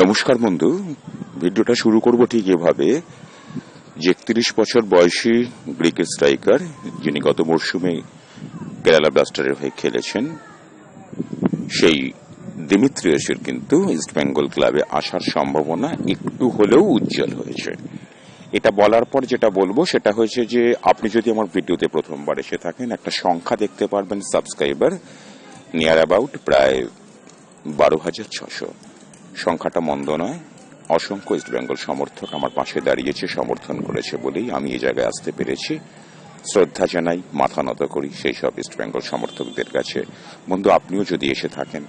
নমস্কার বন্ধু। ভিডিওটা শুরু করব ঠিক এভাবে। যে একত্রিশ বছর বয়সী গ্রিক স্ট্রাইকার যিনি গত মরশুমে কেরালা ব্লাস্টারের হয়ে খেলেছেন, সেই দিমিত্রিয়াসের কিন্তু ইস্ট বেঙ্গল ক্লাবে আসার সম্ভাবনা একটু হলেও উজ্জ্বল হয়েছে। এটা বলার পর যেটা বলব, সেটা হয়েছে যে আপনি যদি আমার ভিডিওতে প্রথমবার এসে থাকেন, একটা সংখ্যা দেখতে পারবেন সাবস্ক্রাইবার নিয়ার অ্যাবাউট প্রায় বারো হাজার ছশো সংখ্যাটা মন্দ নয়। অসংখ্য ইস্ট বেঙ্গল সমর্থক আমার পাশে দাঁড়িয়েছে, সমর্থন করেছে বলেই আমি এ জায়গায় আসতে পেরেছি। শ্রদ্ধা জানাই, মাথা নত করি সেই সব ইস্ট বেঙ্গল সমর্থকদের কাছে। বন্ধু, আপনিও যদি এসে থাকেন,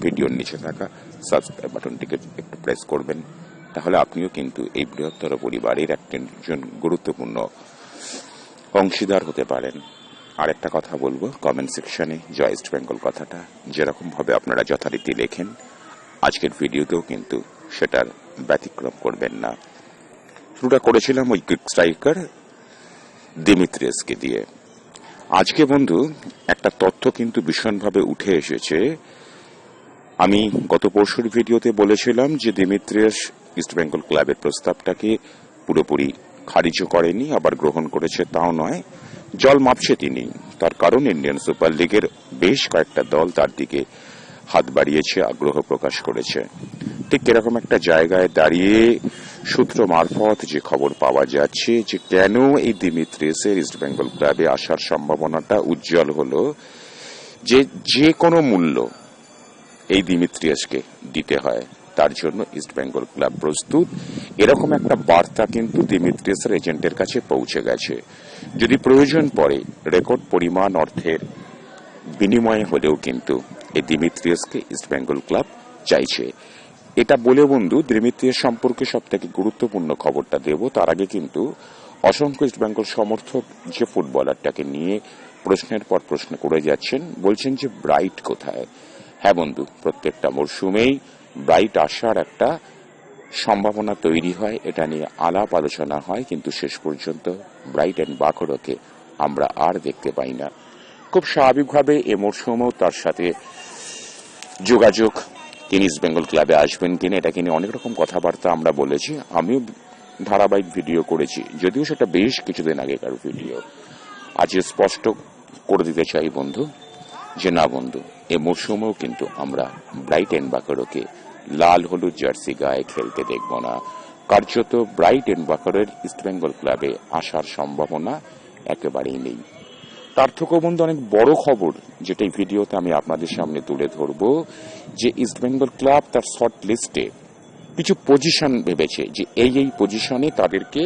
ভিডিওর নিচে থাকা সাবস্ক্রাইব বাটনটিকে একটু প্রেস করবেন। তাহলে আপনিও কিন্তু এই বৃহত্তর পরিবারের একজন গুরুত্বপূর্ণ অংশীদার হতে পারেন। আর একটা কথা বলব কমেন্ট সেকশনে জয় ইস্ট বেঙ্গল কথাটা। যেরকমভাবে আপনারা যথারীতি লেখেন আজকের ভিডিওতেও কিন্তু সেটার ব্যতিক্রম করবেন না। শুরুটা করেছিলাম ওই কিক স্ট্রাইকার দিমিত্রিয়াসকে দিয়ে। আজকে বন্ধু, একটা তথ্য কিন্তু ভীষণভাবে উঠে এসেছে। আমি গত পরশুর ভিডিওতে বলেছিলাম যে দিমিত্রিয়াস ইস্টবেঙ্গল ক্লাবের প্রস্তাবটাকে পুরোপুরি খারিজ করেনি, আবার গ্রহণ করেছে তাও নয়। জল মাপছে তিনি। তার কারণ ইন্ডিয়ান সুপার লিগের বেশ কয়েকটা দল তার দিকে হাত বাড়িয়েছে, আগ্রহ প্রকাশ করেছে। ঠিক এরকম একটা জায়গায় দাঁড়িয়ে সূত্র মারফত যে খবর পাওয়া যাচ্ছে, যে কেন এই দিমিত্রিয়াসের ইস্টবেঙ্গল ক্লাবে আসার সম্ভাবনাটা উজ্জ্বল হলো যে যে কোনো মূল্য এই দিমিত্রিয়াসকে দিতে হয়। তার জন্য ইস্ট বেঙ্গল ক্লাব প্রস্তুত। এরকম একটা বার্তা কিন্তু দিমিত্রিয়াসের এজেন্টের কাছে পৌঁছে গেছে। যদি প্রয়োজন পড়ে, রেকর্ড পরিমাণ অর্থের বিনিময়ে হলেও কিন্তু এই দিমিত্রিয়াসকে ইস্ট বেঙ্গল ক্লাব চাইছে। এটা বলে বন্ধু, দিমিত্রিয়াস সম্পর্কে সব থেকে গুরুত্বপূর্ণ খবরটা দেব। তার আগে কিন্তু অসংখ্য ইস্ট বেঙ্গল সমর্থক যে ফুটবলারটাকে নিয়ে প্রশ্নের পর প্রশ্ন করে যাচ্ছেন, বলছেন যে ব্রাইট কোথায়? হ্যাঁ বন্ধু, প্রত্যেকটা মরশুমেই ব্রাইট আসার একটা সম্ভাবনা তৈরি হয়, এটা নিয়ে আলাপ আলোচনা হয়, কিন্তু শেষ পর্যন্ত ব্রাইট অ্যান্ড বাকরকে আমরা আর দেখতে পাই না। খুব স্বাভাবিকভাবে এ মরশুমেও তার সাথে যোগাযোগ, তিনি ইস্ট বেঙ্গল ক্লাবে আসবেন কিনা এটাকে নিয়ে অনেক রকম কথাবার্তা আমরা বলেছি। আমিও ধারাবাহিক ভিডিও করেছি, যদিও সেটা বেশ কিছুদিন আগেকার ভিডিও আজ স্পষ্ট করে দিতে চাই বন্ধু, যে না বন্ধু, এ মরশুমেও কিন্তু আমরা ব্রাইট এন্ড বাকারোকে লাল হলুদ জার্সি গায়ে খেলতে দেখব না। কার্যত ব্রাইট এন্ড বাকারের ইস্টবেঙ্গল ক্লাবে আসার সম্ভাবনা একেবারেই নেই। তার থেকেও বন্ধু অনেক বড় খবর, যেটা এই ভিডিওতে আমি আপনাদের সামনে তুলে ধরব, যে ইস্টবেঙ্গল ক্লাব তার শর্ট লিস্টে কিছু পজিশন ভেবেছে, যে এই এই পজিশনে তাদেরকে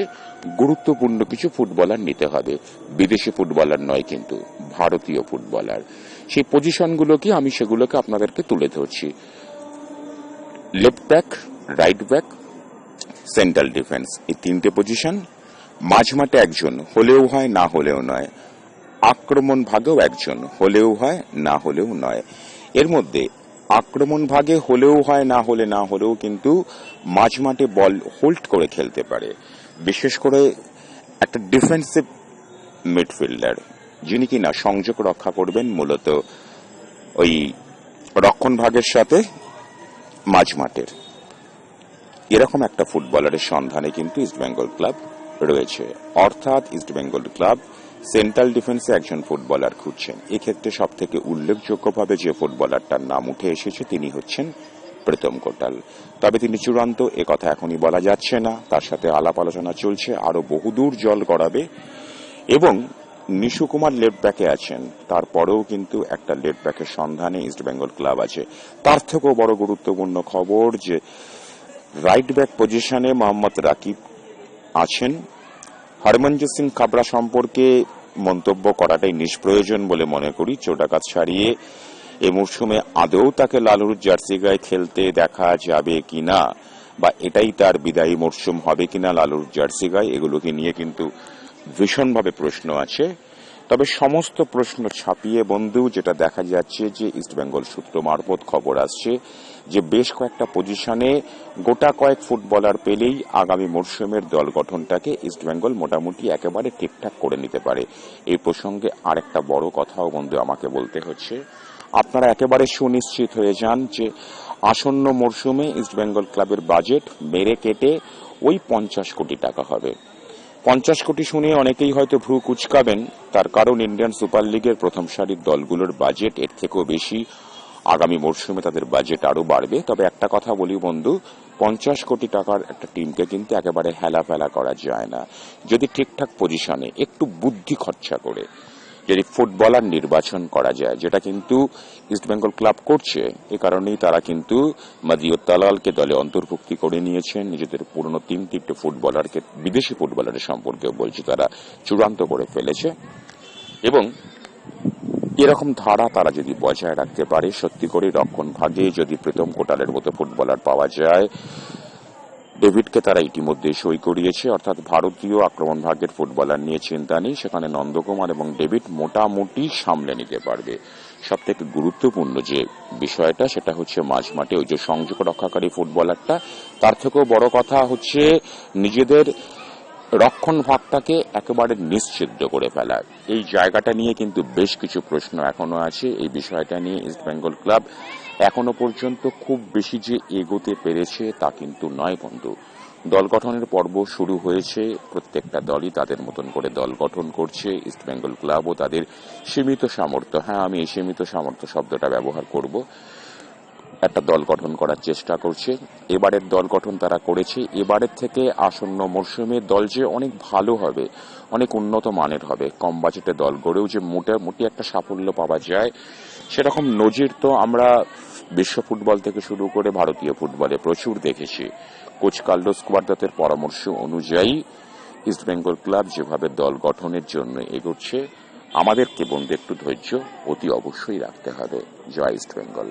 গুরুত্বপূর্ণ কিছু ফুটবলার নিতে হবে। বিদেশি ফুটবলার নয় কিন্তু, ভারতীয় ফুটবলার সেই পজিশনগুলোকে আমি সেগুলোকে আপনাদেরকে তুলে ধরছি। Left back right back central defence এই তিনটে পজিশন মাঝমাঠে একজন, হলেও হয়, না হলেও নয়। আক্রমণ ভাগেও একজন হলেও হয়, না হলেও নয়। এর মধ্যে আক্রমণ ভাগে হলেও হয়, না হলে না হলেও কিন্তু মাঝমাঠে বল হোল্ড করে খেলতে পারে। বিশেষ করে একটা ডিফেন্সিভ মিডফিল্ডার, যিনি কিনা সংযোগ রক্ষা করবেন মূলত ওই রক্ষণ ভাগের সাথে মাঝমাঠের। এরকম একটা ফুটবলারের সন্ধানে কিন্তু ইস্টবেঙ্গল ক্লাব রয়েছে। অর্থাৎ ইস্টবেঙ্গল ক্লাব সেন্ট্রাল ডিফেন্সে একজন ফুটবলার খুঁজছেন। এক্ষেত্রে সব থেকে উল্লেখযোগ্যভাবে যে ফুটবলারটার নাম উঠে এসেছে, তিনি হচ্ছেন প্রীতম কোটাল। তবে তিনি চূড়ান্ত কথা এখনই বলা যাচ্ছে না। তার সাথে আলাপ আলোচনা চলছে, আরও বহুদূর জল গড়াবে। এবং নিশু কুমার লেফট ব্যাকে আছেন, তারপরেও কিন্তু একটা লেফট ব্যাকের সন্ধানে ইস্ট বেঙ্গল ক্লাব আছে। তার থেকেও বড় গুরুত্বপূর্ণ খবর যে, রাইট ব্যাক পজিশনে মোহাম্মদ রাকিব আছেন। হরমনজিৎ সিং খাবড়া সম্পর্কে মন্তব্য করাটাই নিষ্প্রয়োজন বলে মনে করি। চোটাকাত সারিয়ে এ মরশুমে আদৌ তাকে লালুর জার্সি গায়ে খেলতে দেখা যাবে কিনা বা এটাই তার বিদায়ী মরশুম হবে কিনা লাল হলুদ জার্সি গায়ে, এগুলোকে নিয়ে কিন্তু ভীষণভাবে প্রশ্ন আছে। তবে সমস্ত প্রশ্ন ছাপিয়ে বন্ধু যেটা দেখা যাচ্ছে যে ইস্টবেঙ্গল সূত্র মারফত খবর আসছে যে বেশ কয়েকটা পজিশনে গোটা কয়েক ফুটবলার পেলেই আগামী মরশুমের দল গঠনটাকে ইস্টবেঙ্গল মোটামুটি একেবারে ঠিকঠাক করে নিতে পারে। এই প্রসঙ্গে আরেকটা বড় কথাও বন্ধু আমাকে বলতে হচ্ছে। আপনারা একেবারে সুনিশ্চিত হয়ে যান যে আসন্ন মরশুমে ইস্টবেঙ্গল ক্লাবের বাজেট মেরে কেটে ওই পঞ্চাশ কোটি টাকা হবে। পঞ্চাশ কোটি শুনে অনেকেই হয়তো ভ্রু কুচকাবেন। তার কারণ ইন্ডিয়ান সুপার লিগের প্রথম সারির দলগুলোর বাজেট এর থেকেও বেশি। আগামী মরশুমে তাদের বাজেট আরও বাড়বে। তবে একটা কথা বলি বন্ধু, পঞ্চাশ কোটি টাকার একটা টিমকে কিন্তু একেবারে হেলা ফেলা করা যায় না। যদি ঠিকঠাক পজিশনে একটু বুদ্ধি খরচা করে যদি ফুটবলার নির্বাচন করা যায়, যেটা কিন্তু ইস্টবেঙ্গল ক্লাব করছে। এ কারণেই তারা কিন্তু মাদিও তালালকে দলে অন্তর্ভুক্তি করে নিয়েছেন। নিজেদের পুরনো তিন তিনটে ফুটবলারকে, বিদেশি ফুটবলারের সম্পর্কেও বলছি, তারা চূড়ান্ত করে ফেলেছে। এবং এরকম ধারা তারা যদি বজায় রাখতে পারে, সত্যি করে রক্ষণ ভাগে যদি প্রীতম কোটালের মতো ফুটবলার পাওয়া যায় ডেভিডকে তারা ইতিমধ্যে সই করিয়েছে, অর্থাৎ ভারতীয় আক্রমণ ভাগের ফুটবলার নিয়ে চিন্তা নেই, সেখানে নন্দকুমার এবং ডেভিড মোটামুটি সামলে নিতে পারবে। সব থেকে গুরুত্বপূর্ণ যে বিষয়টা, সেটা হচ্ছে মাঝ মাঠে ওই যে সংযোগ রক্ষাকারী ফুটবলারটা, তার থেকেও বড় কথা হচ্ছে নিজেদের রক্ষণ ভাগটাকে একেবারে নিশ্চিদ্ধ করে ফেলা। এই জায়গাটা নিয়ে কিন্তু বেশ কিছু প্রশ্ন এখনও আছে। এই বিষয়টা নিয়ে ইস্ট বেঙ্গল ক্লাব এখনও পর্যন্ত খুব বেশি যে এগোতে পেরেছে তা কিন্তু নয় বন্ধু। দল গঠনের পর্ব শুরু হয়েছে। প্রত্যেকটা দলই তাদের মতন করে দল গঠন করছে। ইস্ট বেঙ্গল ক্লাবও তাদের সীমিত সামর্থ্য। হ্যাঁ আমি এই সীমিত সামর্থ্য শব্দটা ব্যবহার করব। একটা দল গঠন করার চেষ্টা করছে। এবারের দল গঠন তারা করেছে। এবারের থেকে আসন্ন মরশুমে দল যে অনেক ভালো হবে, অনেক উন্নত মানের হবে, কম বাজেটে দল গড়েও যে মোটামুটি একটা সাফল্য পাওয়া যায়, সেরকম নজির তো আমরা বিশ্ব ফুটবল থেকে শুরু করে ভারতীয় ফুটবলে প্রচুর দেখেছি। কোচ কার্লোস কুয়ার্দাতের পরামর্শ অনুযায়ী ইস্টবেঙ্গল ক্লাব যেভাবে দল গঠনের জন্য এগোচ্ছে, আমাদেরকে বন্ধু একটু ধৈর্য অতি অবশ্যই রাখতে হবে। জয় ইস্ট বেঙ্গল।